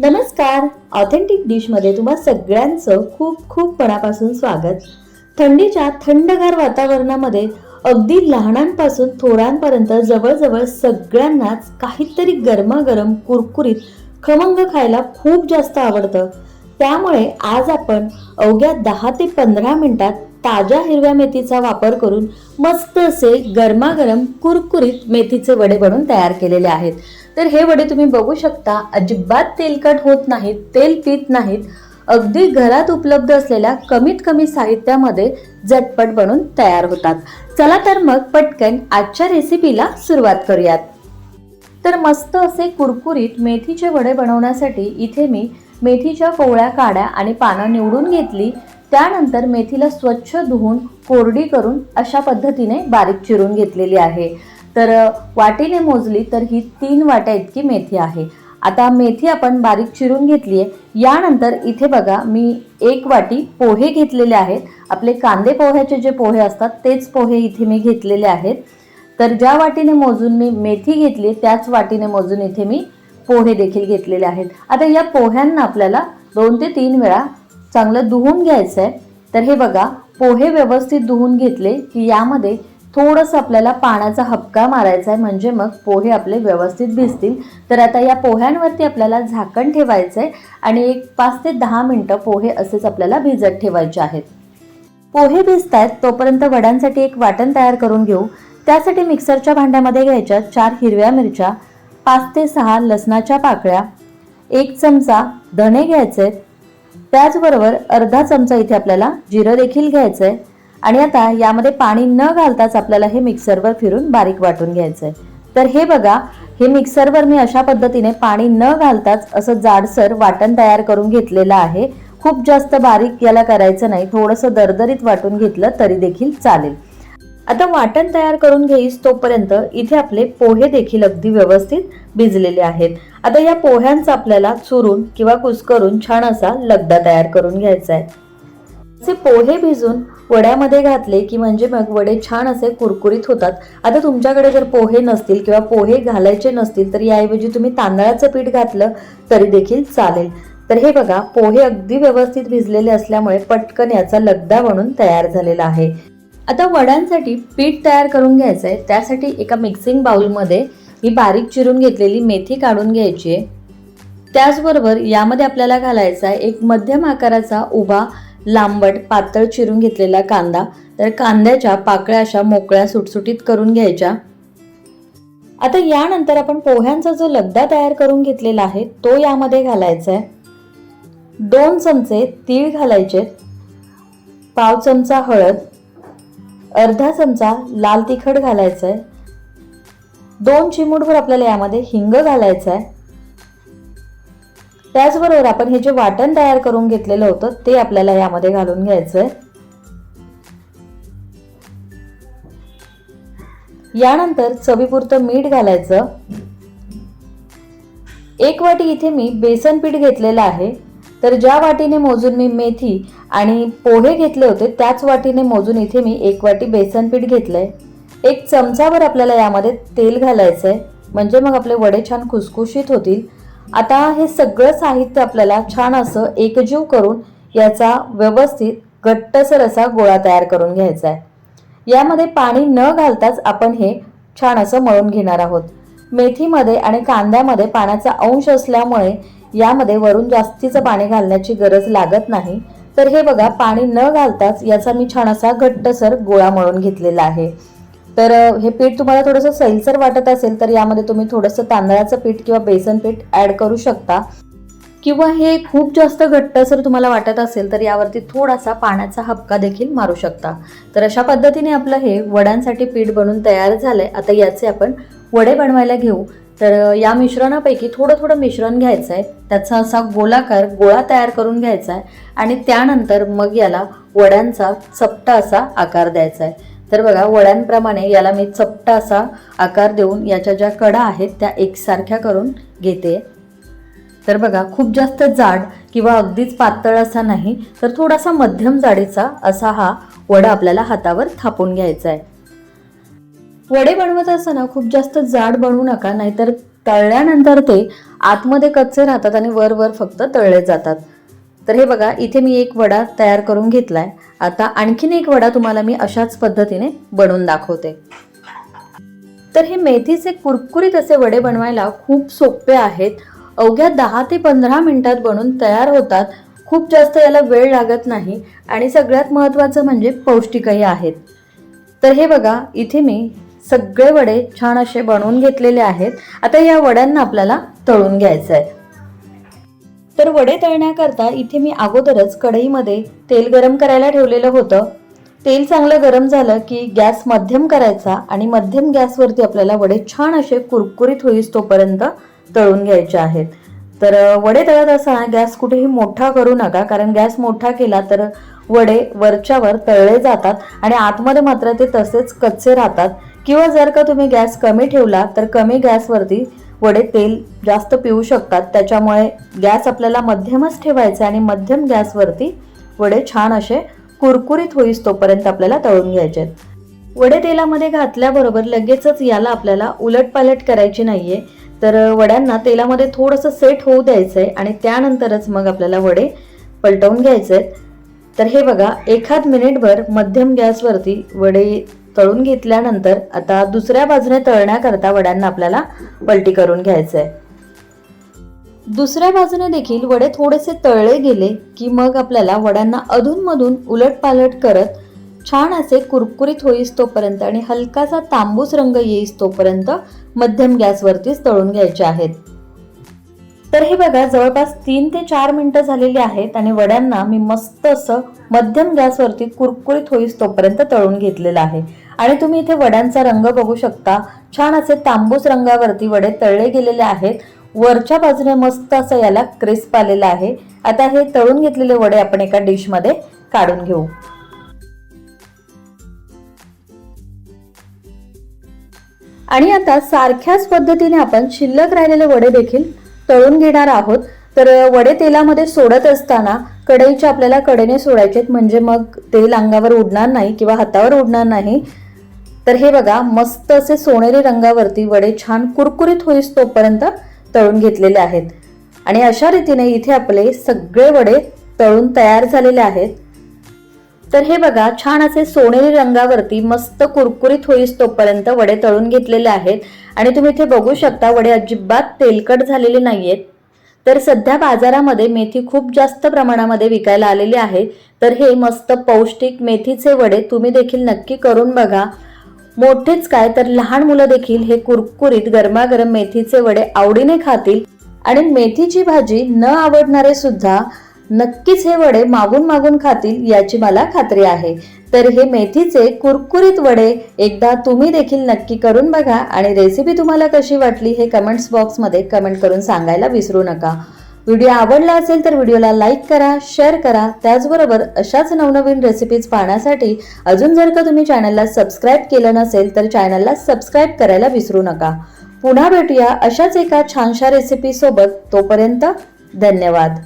नमस्कार. ऑथेंटिक डिशमध्ये तुम्हा सगळ्यांचं खूप खूप मनापासून स्वागत. थंडीच्या थंडगार वातावरणामध्ये अगदी लहानांपासून थोरांपर्यंत जवळजवळ सगळ्यांनाच काहीतरी गरमागरम कुरकुरीत खमंग खायला खूप जास्त आवडतं. त्यामुळे आज आपण अवघ्या दहा ते पंधरा मिनिटात ताज्या हिरव्या मेथीचा वापर करून मस्त असे गरमागरम कुरकुरीत मेथीचे वडे बनवून तयार केलेले आहेत. तर हे वडे तुम्ही बघू शकता अजिबात तेलकट होत नाहीत तेल पित नाहीत. अगदी घरात उपलब्ध असलेल्या कमीत कमी साहित्यामध्ये झटपट बनून तयार होतात. चला तर मग पटकन आजच्या रेसिपीला सुरुवात करूयात. तर मस्त असे कुरकुरीत मेथीचे वडे बनवण्यासाठी इथे मी मेथीच्या कोवळ्या काड्या आणि पानं निवडून घेतली. त्यानंतर मेथीला स्वच्छ धुवून कोरडी करून अशा पद्धतीने बारीक चिरून घेतलेली आहे. तर वाटीने मोजली तर ही तीन वाट्या इतकी मेथी आहे. आता मेथी आपण बारीक चिरून घेतली आहे यानंतर इथे बघा मी एक वाटी पोहे घेतलेले आहेत. आपले कांदे पोह्याचे जे पोहे असतात तेच पोहे इथे मी घेतलेले आहेत. तर ज्या वाटीने मोजून मी मेथी घेतली त्याच वाटीने मोजून इथे मी पोहे देखील घेतलेले आहेत. आता या पोह्यांना आपल्याला दोन ते तीन वेळा चांगलं धुवून घ्यायचं आहे तर हे बघा पोहे व्यवस्थित धुवून घेतले की यामध्ये थोडंसं आपल्याला पाण्याचा हपका मारायचा आहे म्हणजे मग पोहे आपले व्यवस्थित भिजतील. तर आता या पोह्यांवरती आपल्याला झाकण ठेवायचं आहे आणि एक पाच ते दहा मिनटं पोहे असेच आपल्याला भिजत ठेवायचे आहेत. पोहे भिजतायत तोपर्यंत वड्यांसाठी एक वाटण तयार करून घेऊ. त्यासाठी मिक्सरच्या भांड्यामध्ये घ्यायच्या चार हिरव्या मिरच्या पाच ते सहा लसणाच्या पाकळ्या एक चमचा धणे घ्यायचे त्याचबरोबर अर्धा चमचा इथे आपल्याला जिरं देखील घ्यायचं आहे आणि आता यामध्ये पाणी न घालताच आपल्याला हे मिक्सरवर फिरून बारीक वाटून घ्यायचं आहे तर हे बघा हे मिक्सरवर मी अशा पद्धतीने पाणी न घालताच असं जाडसर वाटण तयार करून घेतलेलं आहे. खूप जास्त बारीक याला करायचं नाही थोडंसं दरदरीत वाटून घेतलं तरी देखील चालेल. आता वाटण तयार करून घेईस तोपर्यंत इथे आपले पोहे देखील अगदी व्यवस्थित भिजलेले आहेत. आता या पोह्यांचा आपल्याला चुरून किंवा कुस्करून छान असा लगदा तयार करून घ्यायचा आहे. असे पोहे भिजून वड्यामध्ये घातले की म्हणजे मग वडे छान असे कुरकुरीत होतात. आता तुमच्याकडे जर पोहे नसतील किंवा पोहे घालायचे नसतील तर याऐवजी तुम्ही तांदळाचं पीठ घातलं तरी देखील चालेल. तर हे बघा पोहे अगदी व्यवस्थित भिजलेले असल्यामुळे पटकन याचा लगदा बनून तयार झालेला आहे. आता वड्यांसाठी पीठ तयार करून घ्यायचं आहे त्यासाठी एका मिक्सिंग बाउलमध्ये मी बारीक चिरून घेतलेली मेथी काढून घ्यायची आहे. त्याचबरोबर यामध्ये आपल्याला घालायचा आहे एक मध्यम आकाराचा उभा लांबट पातळ चिरून घेतलेला कांदा तर कांद्याच्या पाकळ्या अशा मोकळ्या सुटसुटीत करून घ्यायच्या. आता यानंतर आपण पोह्यांचा जो लगदा तयार करून घेतलेला आहे तो यामध्ये घालायचा आहे. दोन चमचे तीळ घालायचे पाव चमचा हळद अर्धा चमचा लाल तिखट घालायचा आहे. दोन चिमूटभर आपल्याला यामध्ये हिंग घालायचं आहे. त्याचबरोबर आपण हे जे वाटण तयार करून घेतलेलं होतं ते आपल्याला यामध्ये घालून घ्यायचं आहे यानंतर चवीपुरतं मीठ घालायचं. एक वाटी इथे मी बेसन पीठ घेतलेलं आहे. तर ज्या वाटीने मोजून मी मेथी आणि पोहे घेतले होते त्याच वाटीने मोजून इथे मी एक वाटी बेसन पीठ घेतलंय. एक चमचाभर आपल्याला यामध्ये तेल घालायचं आहे म्हणजे मग आपले वडे छान खुसखुशीत होतील. आता हे सगळं साहित्य आपल्याला छान असं एकजीव करून याचा व्यवस्थित घट्टसर असा गोळा तयार करून घ्यायचा आहे. यामध्ये पाणी न घालताच आपण हे छान असं मळून घेणार आहोत. मेथीमध्ये आणि कांद्यामध्ये पाण्याचा अंश असल्यामुळे यामध्ये वरून जास्तीचं पाणी घालण्याची गरज लागत नाही. तर हे बघा पाणी न घालताच याचा मी छान असा घट्टसर गोळा मळून घेतलेला आहे. तर हे पीठ तुम्हाला थोडंसं सैलसर वाटत असेल तर यामध्ये तुम्ही थोडंसं तांदळाचं पीठ किंवा बेसन पीठ ॲड करू शकता. किंवा हे खूप जास्त घट्ट जर तुम्हाला वाटत असेल तर यावरती थोडासा पाण्याचा हपका देखील मारू शकता. तर अशा पद्धतीने आपलं हे वड्यांसाठी पीठ बनून तयार झालं आहे आता याचे आपण वडे बनवायला घेऊ. तर या मिश्रणापैकी थोडं थोडं मिश्रण घ्यायचं आहे त्याचा असा गोलाकार गोळा तयार करून घ्यायचा आहे आणि त्यानंतर मग याला वड्यांचा चपटा असा आकार द्यायचा आहे तर बघा वड्यांप्रमाणे याला मी चपटा असा आकार देऊन याच्या ज्या कडा आहेत त्या एकसारख्या करून घेते. तर बघा खूप जास्त जाड किंवा अगदीच पातळ असा नाही तर थोडासा मध्यम जाडीचा असा हा वडा आपल्याला हातावर थापून घ्यायचा आहे. वडे बनवत असताना खूप जास्त जाड बनवू नका नाहीतर तळल्यानंतर ते आतमध्ये कच्चे राहतात आणि वर वर फक्त तळले जातात. तर हे बघा इथे मी एक वडा तयार करून घेतलाय. आता आणखीन एक वडा तुम्हाला मी अशाच पद्धतीने बनवून दाखवते. तर हे मेथीचे कुरकुरीत असे वडे बनवायला खूप सोपे आहेत. अवघ्या दहा ते पंधरा मिनिटात बनून तयार होतात. खूप जास्त याला वेळ लागत नाही आणि सगळ्यात महत्त्वाचं म्हणजे पौष्टिकही आहेत. तर हे बघा इथे मी सगळे वडे छान असे बनवून घेतलेले आहेत. आता या वड्यांना आपल्याला तळून घ्यायचं आहे तर वडे तळण्याकरता इथे मी अगोदरच कढईमध्ये तेल गरम करायला ठेवलेलं होतं. तेल चांगलं गरम झालं की गॅस मध्यम करायचा आणि मध्यम गॅसवरती आपल्याला वडे छान असे कुरकुरीत होईस तोपर्यंत तळून घ्यायचे आहेत. तर वडे तळत असताना गॅस कुठेही मोठा करू नका कारण गॅस मोठा केला तर वडे वरच्यावर तळले जातात आणि आतमध्ये मात्र ते तसेच कच्चे राहतात. किंवा जर का तुम्ही गॅस कमी ठेवला तर कमी गॅसवरती वडे तेल जास्त पिऊ शकतात. त्याच्यामुळे गॅस आपल्याला मध्यमच ठेवायचा आणि मध्यम गॅसवरती वडे छान असे कुरकुरीत होईस तोपर्यंत आपल्याला तळून घ्यायचे आहेत. वडे तेलामध्ये घातल्याबरोबर लगेचच याला आपल्याला उलटपालट करायची नाहीये. तर वड्यांना तेलामध्ये थोडंसं सेट होऊ द्यायचं आहे आणि त्यानंतरच मग आपल्याला वडे पलटवून घ्यायचे आहेत तर हे बघा एखाद मिनिटभर मध्यम गॅसवरती वडे तळून घेतल्यानंतर आता दुसऱ्या बाजूने तळण्याकरता वड्यांना आपल्याला पलटी करून घ्यायचं आहे दुसऱ्या बाजूने देखील वडे थोडेसे तळले गेले की मग आपल्याला वड्यांना अधूनमधून उलटपालट करत छान असे कुरकुरीत होईस तोपर्यंत आणि हलकासा तांबूस रंग येईस तोपर्यंत मध्यम गॅसवरतीच तळून घ्यायचे आहेत. तर हे बघा जवळपास तीन ते चार मिनिटं झालेली आहेत आणि वड्यांना मी मस्त असं मध्यम गॅसवरती कुरकुरीत होईस तोपर्यंत तळून घेतलेलं आहे. आणि तुम्ही इथे वड्यांचा रंग बघू शकता. छान असे तांबूस रंगावरती वडे तळले गेलेले आहेत. वरच्या बाजूने मस्त असं याला क्रिस्प आलेलं आहे. आता हे तळून घेतलेले वडे आपण एका डिशमध्ये काढून घेऊ. आणि आता सारख्याच पद्धतीने आपण शिल्लक राहिलेले वडे देखील तळून घेणार आहोत. तर वडे तेलामध्ये सोडत असताना कढईच्या आपल्याला कडेने सोडायचे म्हणजे मग तेल अंगावर उडणार नाही किंवा हातावर उडणार नाही. तर हे बघा मस्त असे सोनेरी रंगावरती वडे छान कुरकुरीत होईस तोपर्यंत तळून घेतलेले आहेत. आणि अशा रीतीने इथे आपले सगळे वडे तळून तयार झालेले आहेत. तर हे बघा छान असे सोनेरी रंगावरती मस्त कुरकुरीत होईस तोपर्यंत वडे तळून घेतलेले आहेत. आणि तुम्ही इथे बघू शकता वडे अजिबात तेलकट झालेले नाहीयेत. तर सध्या बाजारामध्ये मेथी खूप जास्त प्रमाणामध्ये विकायला आलेली आहे. तर हे मस्त पौष्टिक मेथीचे वडे तुम्ही देखील नक्की करून बघा. मोठेच काय तर लहान मुलं देखील हे कुरकुरीत गरमागरम मेथीचे वडे आवडीने खातील. आणि मेथीची भाजी न आवडणारे सुद्धा नक्कीच हे वडे मागून मागून खातील याची मला खात्री आहे. तर हे मेथीचे कुरकुरीत वडे एकदा तुम्ही देखील नक्की करून बघा आणि रेसिपी तुम्हाला कशी वाटली हे कमेंट्स बॉक्समध्ये कमेंट करून सांगायला विसरू नका. व्हिडिओ आवडला असेल तर व्हिडिओला लाईक करा शेअर करा. त्याचबरोबर अशाच नवनवीन रेसिपीज पाहण्यासाठी अजून जर का तुम्ही चॅनलला सबस्क्राईब केलं नसेल तर चॅनलला सबस्क्राईब करायला विसरू नका. पुन्हा भेटूया अशाच एका छानशा रेसिपीसोबत तोपर्यंत धन्यवाद.